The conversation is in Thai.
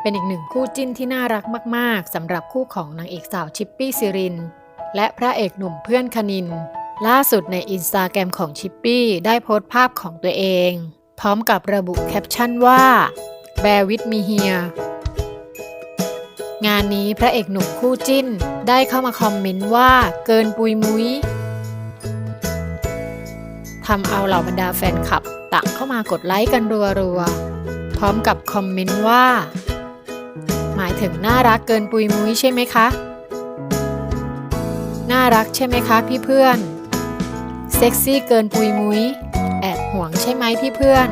เป็นอีกหนึ่งคู่จิ้นที่น่ารักมาก ๆสำหรับคู่ของนางเอกสาวชิปปี้ซิริน และพระเอกหนุ่มเพื่อนคณิน ล่าสุดในอินสตาแกรมของชิปปี้ได้โพสต์ภาพของตัวเอง พร้อมกับระบุแคปชั่นว่า Bear with me here งานนี้พระเอกหนุ่มคู่จิ้นได้เข้ามาคอมเมนต์ว่าเกินปุยมุ้ยทำเอาเหล่าบรรดาแฟนคลับ ต่างเข้ามากดไลค์กันรัวๆ พร้อมกับคอมเมนต์ว่า หมายถึงน่ารักเกินปุยมุ้ยใช่ไหมคะ น่ารักใช่ไหมคะพี่เพื่อน เซ็กซี่เกินปุยมุ้ย แอบห่วงใช่ไหมพี่เพื่อน